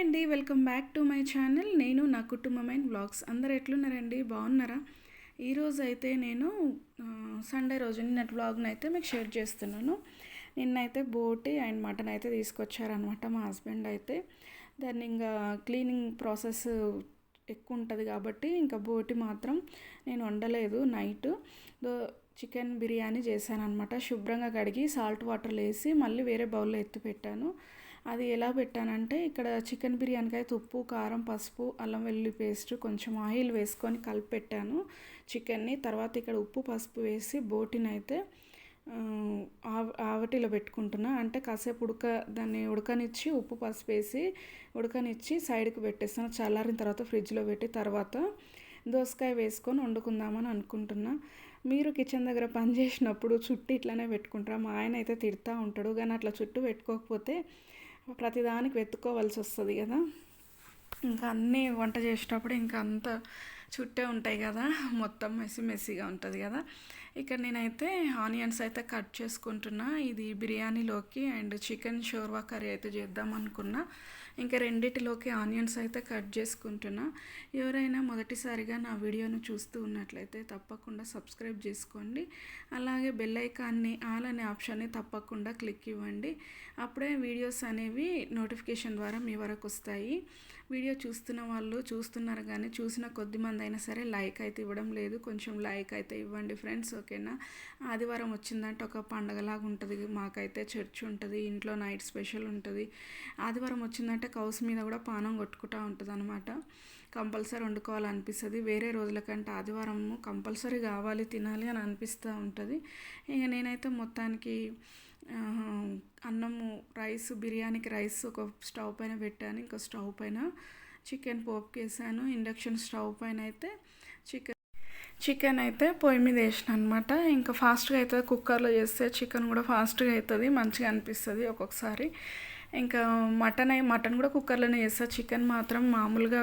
అండి welcome back to my channel. నేను నా కుటుంబమైన బ్లాగ్స్. అందరు ఎట్లున్నారండి? బాగున్నారా? ఈరోజు అయితే నేను సండే రోజు నిన్నటి బ్లాగ్ని అయితే మీకు షేర్ చేస్తున్నాను. నిన్నైతే బోటి అండ్ మటన్ అయితే తీసుకొచ్చారనమాట మా హస్బెండ్ అయితే. దాన్ని ఇంకా క్లీనింగ్ ప్రాసెస్ ఎక్కువ ఉంటుంది కాబట్టి ఇంకా బోటి మాత్రం నేను వండలేదు నైట్. చికెన్ బిర్యానీ చేశాను అనమాట శుభ్రంగా కడిగి సాల్ట్ వాటర్ వేసి మళ్ళీ వేరే బౌల్లో ఎత్తి పెట్టాను. అది ఎలా పెట్టానంటే ఇక్కడ చికెన్ బిర్యానీకి అయితే ఉప్పు కారం పసుపు అల్లం వెల్లుల్లి పేస్ట్ కొంచెం ఆయిల్ వేసుకొని కలిపి పెట్టాను చికెన్ని. తర్వాత ఇక్కడ ఉప్పు పసుపు వేసి బోటిని అయితే ఆవ ఆవటిలో పెట్టుకుంటున్నా. అంటే కాసేపు ఉడక దాన్ని ఉడకనిచ్చి ఉప్పు పసుపు వేసి ఉడకనిచ్చి సైడ్కి పెట్టేస్తాను. చల్లారిన తర్వాత ఫ్రిడ్జ్లో పెట్టి తర్వాత దోసకాయ వేసుకొని వండుకుందామని అనుకుంటున్నా. మీరు కిచెన్ దగ్గర పని చేసినప్పుడు చుట్టూ ఇట్లానే పెట్టుకుంటారా? మా ఆయన అయితే తిడతా ఉంటాడు. కానీ అట్లా చుట్టూ పెట్టుకోకపోతే ప్రతిదానికి వెతుక్కోవాల్సి వస్తుంది కదా. ఇంకా అన్నీ వంట చేసేటప్పుడు ఇంకా అంత చుట్టే ఉంటాయి కదా. మొత్తం మెస్సి మెస్సీగా ఉంటుంది కదా. ఇక్కడ నేనైతే ఆనియన్స్ అయితే కట్ చేసుకుంటున్నా. ఇది బిర్యానీలోకి అండ్ చికెన్ షోర్వా కర్రీ అయితే చేద్దాం అనుకున్నా. ఇంకా రెండిటిలోకి ఆనియన్స్ అయితే కట్ చేసుకుంటున్నా. ఎవరైనా మొదటిసారిగా నా వీడియోను చూస్తూ ఉన్నట్లయితే తప్పకుండా సబ్స్క్రైబ్ చేసుకోండి. అలాగే బెల్ ఐకాన్ని ఆల్ అనే ఆప్షన్ని తప్పకుండా క్లిక్ ఇవ్వండి. అప్పుడే వీడియోస్ అనేవి నోటిఫికేషన్ ద్వారా మీ వరకు వస్తాయి. వీడియో చూస్తున్న వాళ్ళు చూస్తున్నారు కానీ చూసిన కొద్ది మంది అయినా సరే లైక్ అయితే ఇవ్వడం లేదు. కొంచెం లైక్ అయితే ఇవ్వండి ఫ్రెండ్స్. ఓకేనా? ఆదివారం వచ్చిందంటే ఒక పండగలాగా ఉంటుంది. మాకైతే చర్చ్ ఉంటుంది ఇంట్లో నైట్ స్పెషల్ ఉంటుంది. ఆదివారం వచ్చిందంటే కౌస్ మీద కూడా పానం కొట్టుకుంటూ ఉంటుంది అనమాట కంపల్సరీ వండుకోవాలనిపిస్తుంది. వేరే రోజుల కంటే ఆదివారం కంపల్సరీ కావాలి తినాలి అని అనిపిస్తూ ఉంటుంది. ఇక నేనైతే మొత్తానికి అన్నము రైస్ బిర్యానీకి రైస్ ఒక స్టవ్ పైన పెట్టాను. ఇంకో స్టవ్ పైన చికెన్ పోపుకి వేసాను ఇండక్షన్ స్టవ్ పైన అయితే చికెన్ చికెన్ అయితే పొయ్యి మీద వేసిన అనమాట ఇంకా ఫాస్ట్గా అవుతుంది. కుక్కర్లో చేస్తే చికెన్ కూడా ఫాస్ట్గా అవుతుంది మంచిగా అనిపిస్తుంది ఒక్కొక్కసారి. ఇంకా మటన్ అయి మటన్ కూడా కుక్కర్లోనే చేస్తా. చికెన్ మాత్రం మామూలుగా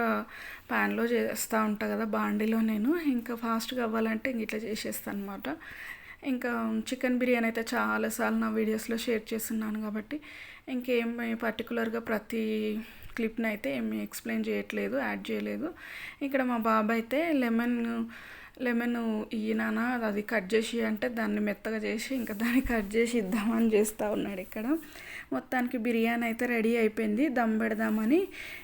ప్యాన్లో చేస్తూ ఉంటా కదా బాండీలో నేను. ఇంకా ఫాస్ట్గా అవ్వాలంటే ఇంక ఇట్లా చేసేస్తాను అనమాట ఇంకా చికెన్ బిర్యానీ అయితే చాలాసార్లు నా వీడియోస్లో షేర్ చేస్తున్నాను కాబట్టి ఇంకేమి పర్టికులర్గా ప్రతి క్లిప్ని అయితే ఏమి ఎక్స్ప్లెయిన్ చేయట్లేదు యాడ్ చేయలేదు. ఇక్కడ మా బాబు అయితే లెమన్ లెమన్ ఈయన అది కట్ చేసి అంటే దాన్ని మెత్తగా చేసి ఇంకా దాన్ని కట్ చేసి ఇద్దామని చేస్తూ ఉన్నాడు ఇక్కడ. మొత్తానికి బిర్యానీ అయితే రెడీ అయిపోయింది. దమ్ పెడదామని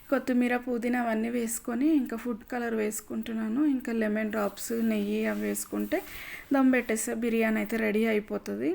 కొత్తిమీర పుదీనా అవన్నీ వేసుకొని ఇంకా ఫుడ్ కలర్ వేసుకుంటున్నాను. ఇంకా లెమన్ డ్రాప్స్ నెయ్యి అవి వేసుకుంటే దమ్ పెట్టేస్తే బిర్యానీ అయితే రెడీ అయిపోతుంది.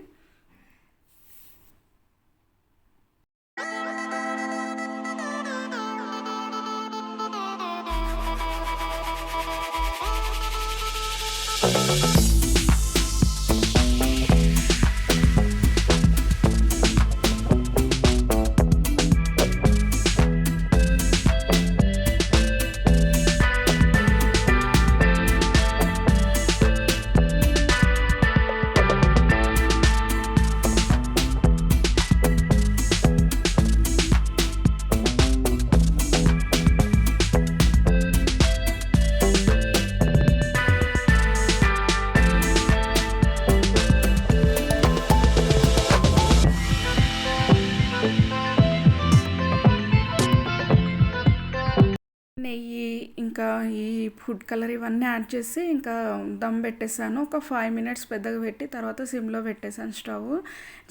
ఫుడ్ కలర్ ఇవన్నీ యాడ్ చేసి ఇంకా దమ్ పెట్టేసాను ఒక ఫైవ్ మినిట్స్ పెద్దగా పెట్టి తర్వాత సిమ్లో పెట్టేసాను స్టవ్.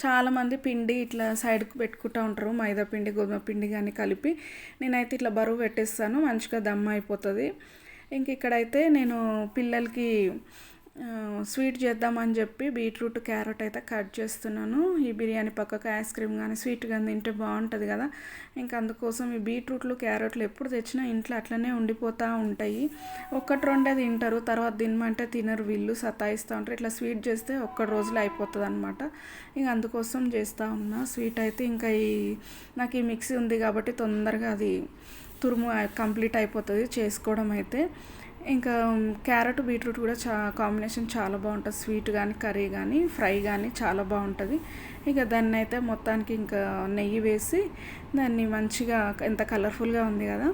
చాలామంది పిండి ఇట్లా సైడ్కి పెట్టుకుంటూ ఉంటారు. మైదా పిండి గోధుమ పిండి కానీ కలిపి. నేనైతే ఇట్లా బరువు పెట్టేస్తాను. మంచిగా దమ్ అయిపోతుంది. ఇంక ఇక్కడైతే నేను పిల్లలకి స్వీట్ చేద్దామని చెప్పి బీట్రూట్ క్యారెట్ అయితే కట్ చేస్తున్నాను. ఈ బిర్యానీ పక్కకు ఐస్ క్రీమ్ కానీ స్వీట్ కానీ తింటే బాగుంటుంది కదా. ఇంకా అందుకోసం ఈ బీట్రూట్లు క్యారెట్లు ఎప్పుడు తెచ్చినా ఇంట్లో అట్లనే ఉండిపోతూ ఉంటాయి. ఒక్కటి రెండే తింటారు తర్వాత తినమంటే తినరు. వీళ్ళు సతాయిస్తూ ఉంటారు. ఇట్లా స్వీట్ చేస్తే ఒక్క రోజులో అయిపోతుంది అనమాట ఇంక అందుకోసం చేస్తూ ఉన్నా. స్వీట్ అయితే ఇంకా ఈ నాకు ఈ మిక్సీ ఉంది కాబట్టి తొందరగా అది తురుము కంప్లీట్ అయిపోతుంది చేసుకోవడం అయితే. ఇంకా క్యారెట్ బీట్రూట్ కూడా చా కాంబినేషన్ చాలా బాగుంటుంది. స్వీట్ కానీ కర్రీ కానీ ఫ్రై కానీ చాలా బాగుంటుంది. ఇక దాన్ని అయితే మొత్తానికి ఇంకా నెయ్యి వేసి దాన్ని మంచిగా ఎంత కలర్ఫుల్గా ఉంది కదా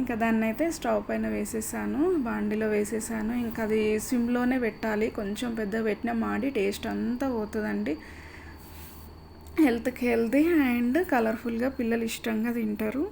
ఇంకా దాన్ని అయితే స్టవ్ పైన వేసేసాను బాండిలో వేసేసాను. ఇంకా అది సిమ్లోనే పెట్టాలి. కొంచెం పెద్ద పెట్టినా మాడి టేస్ట్ అంతా పోతుందండి. హెల్త్కి హెల్తీ అండ్ కలర్ఫుల్గా పిల్లలు ఇష్టంగా తింటారు.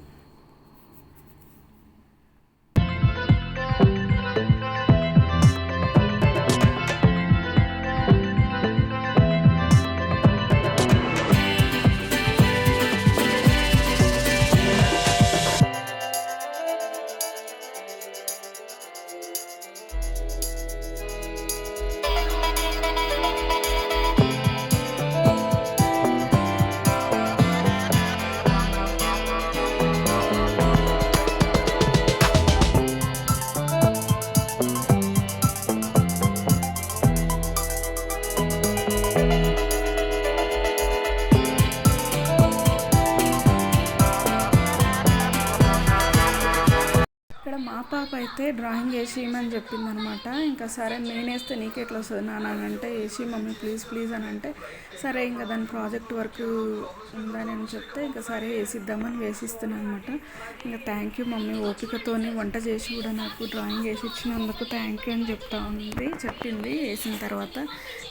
పాప అయితే డ్రాయింగ్ వేసేయమని చెప్పిందనమాట. ఇంకా సరే నేనేస్తే నీకెట్లా వస్తుంది నాన్న అంటే వేసి మమ్మీ ప్లీజ్ ప్లీజ్ అని అంటే సరే ఇంకా దాని ప్రాజెక్ట్ వర్క్ ఉందని అని చెప్తే ఇంకా సరే వేసిద్దామని వేసిస్తున్నాను అనమాట. ఇంకా థ్యాంక్ యూ మమ్మీ ఓపికతోని వంట చేసి కూడా నాకు డ్రాయింగ్ వేసి ఇచ్చినందుకు థ్యాంక్ యూ అని చెప్తా ఉంది చెప్పింది. వేసిన తర్వాత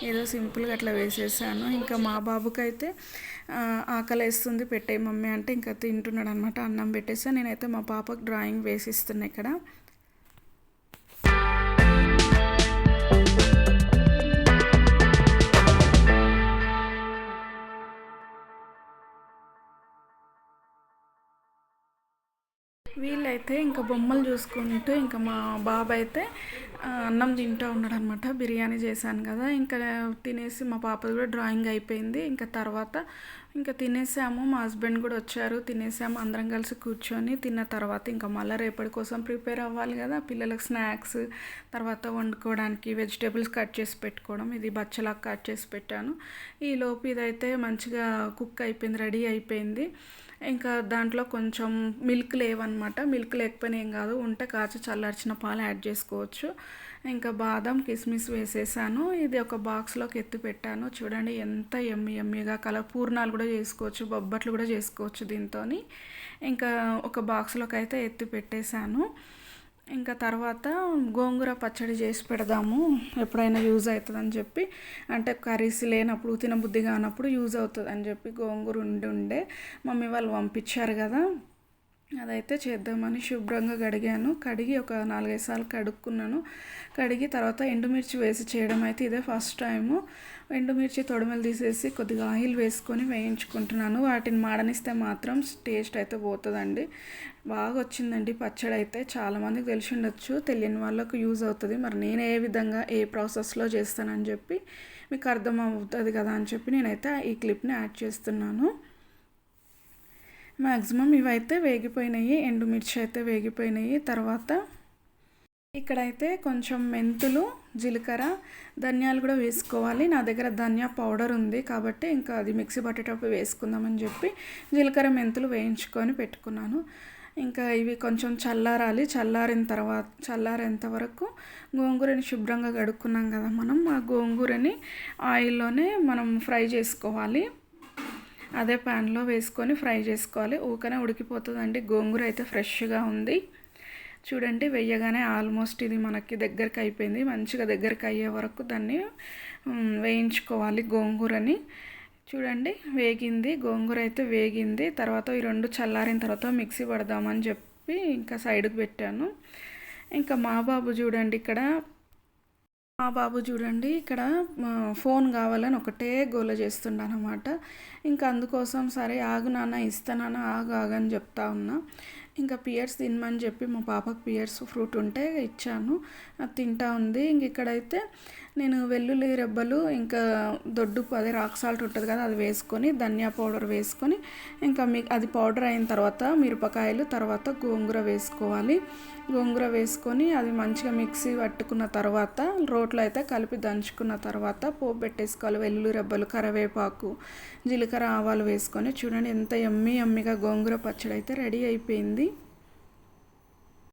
ఏదో సింపుల్గా అట్లా వేసేసాను. ఇంకా మా బాబుకైతే ఆకలి వేస్తుంది పెట్టే మమ్మీ అంటే ఇంకా తింటున్నాడు అనమాట అన్నం పెట్టేసి. నేనైతే మా పాపకు డ్రాయింగ్ వేసిస్తున్నా ఇక్కడ. వీళ్ళైతే ఇంకా బొమ్మలు చూసుకుంటూ ఇంకా మా బాబు అయితే అన్నం తింటూ ఉన్నాడు అనమాట బిర్యానీ చేశాను కదా. ఇంకా తినేసి మా పాపది కూడా డ్రాయింగ్ అయిపోయింది. ఇంకా తర్వాత ఇంకా తినేసాము. మా హస్బెండ్ కూడా వచ్చారు. తినేసాము. అందరం కలిసి కూర్చొని తిన్న తర్వాత ఇంకా మళ్ళీ రేపటి కోసం ప్రిపేర్ అవ్వాలి కదా. పిల్లలకు స్నాక్స్ తర్వాత వండుకోవడానికి వెజిటేబుల్స్ కట్ చేసి పెట్టుకోవడం. ఇది బచ్చలాగా కట్ చేసి పెట్టాను. ఈలోపు ఇదైతే మంచిగా కుక్ అయిపోయింది రెడీ అయిపోయింది. ఇంకా దాంట్లో కొంచెం మిల్క్ లేవన్నమాట. మిల్క్ లేకపోయినా ఏం కాదు. ఉంటే కాచి చల్లార్చిన పాలు యాడ్ చేసుకోవచ్చు. ఇంకా బాదం కిస్మిస్ వేసేసాను. ఇది ఒక బాక్స్లోకి ఎత్తి పెట్టాను. చూడండి ఎంత ఎమ్మి ఎమ్మిగా కలర్. పూర్ణాలు కూడా చేసుకోవచ్చు. బొబ్బట్లు కూడా చేసుకోవచ్చు దీంతో ఇంకా ఒక బాక్స్లోకి అయితే ఎత్తి పెట్టేశాను. ఇంకా తర్వాత గోంగూర పచ్చడి చేసి పెడదాము. ఎప్పుడైనా యూజ్ అవుతుందని చెప్పి. అంటే కర్రీస్ లేనప్పుడు తినబుద్ధి కానప్పుడు యూజ్ అవుతుంది అని చెప్పి గోంగూర ఉండి ఉండే మమ్మీ వాళ్ళు పంపించారు కదా. అదైతే చేద్దామని శుభ్రంగా కడిగాను. కడిగి ఒక నాలుగైదు సార్లు కడుక్కున్నాను. కడిగి తర్వాత ఎండుమిర్చి వేసి చేయడం అయితే ఇదే ఫస్ట్ టైము. ఎండుమిర్చి తొడమలు తీసేసి కొద్దిగా ఆయిల్ వేసుకొని వేయించుకుంటున్నాను. వాటిని మాడనిస్తే మాత్రం టేస్ట్ అయితే పోతుందండి. బాగా వచ్చిందండి పచ్చడి అయితే. చాలామందికి తెలిసి ఉండొచ్చు. తెలియని వాళ్ళకు యూజ్ అవుతుంది. మరి నేను ఏ విధంగా ఏ ప్రాసెస్లో చేస్తానని చెప్పి మీకు అర్థం అవుతుంది కదా అని చెప్పి నేనైతే ఈ క్లిప్ని యాడ్ చేస్తున్నాను. మ్యాక్సిమం ఇవైతే వేగిపోయినాయి. ఎండుమిర్చి అయితే వేగిపోయినాయి. తర్వాత ఇక్కడైతే కొంచెం మెంతులు జీలకర్ర ధనియాలు కూడా వేసుకోవాలి. నా దగ్గర ధనియా పౌడర్ ఉంది కాబట్టి ఇంకా అది మిక్సీ పట్టేటప్పుడు వేసుకుందామని చెప్పి జీలకర్ర మెంతులు వేయించుకొని పెట్టుకున్నాను. ఇంకా ఇవి కొంచెం చల్లారాలి. చల్లారిన తర్వాత చల్లారేంత వరకు గోంగూరని శుభ్రంగా కడుక్కున్నాం కదా మనం. ఆ గోంగూరని ఆయిల్లోనే మనం ఫ్రై చేసుకోవాలి. అదే ప్యాన్లో వేసుకొని ఫ్రై చేసుకోవాలి. ఊకనే ఉడికిపోతుందండి. గోంగూర అయితే ఫ్రెష్గా ఉంది. చూడండి వేయగానే ఆల్మోస్ట్ ఇది మనకి దగ్గరికి అయిపోయింది. మంచిగా దగ్గరికి అయ్యే వరకు దాన్ని వేయించుకోవాలి గోంగూరని. చూడండి వేగింది గోంగూర అయితే వేగింది. తర్వాత ఈ రెండు చల్లారిన తర్వాత మిక్సీ పడదామని చెప్పి ఇంకా సైడ్కి పెట్టాను. ఇంకా మా బాబు చూడండి ఇక్కడ మా బాబు చూడండి ఇక్కడ ఫోన్ కావాలని ఒకటే గోల చేస్తుండనమాట. అనమాట ఇంకా అందుకోసం సరే ఆగు నాన్న ఇస్తానన్న ఆగు ఆగని చెప్తా ఉన్నా. ఇంకా పియర్స్ తినమని చెప్పి మా పాపకు పియర్స్ ఫ్రూట్ ఉంటే ఇచ్చాను. అది తింటా ఉంది. ఇంక ఇక్కడైతే నేను వెల్లుల్లి రెబ్బలు ఇంకా దొడ్డు అదే రాక్ సాల్ట్ ఉంటుంది కదా అది వేసుకొని ధనియా పౌడర్ వేసుకొని ఇంకా మీ అది పౌడర్ అయిన తర్వాత మిరపకాయలు తర్వాత గోంగూర వేసుకోవాలి. గోంగూర వేసుకొని అది మంచిగా మిక్సీ పట్టుకున్న తర్వాత రోట్లో అయితే కలిపి దంచుకున్న తర్వాత పోపు పెట్టేసుకోవాలి. వెల్లుల్లి రెబ్బలు కరివేపాకు జీలకర్ర ఆవాలు వేసుకొని చూడండి ఎంత ఎమ్మి ఎమ్మిగా గోంగూర పచ్చడి అయితే రెడీ అయిపోయింది.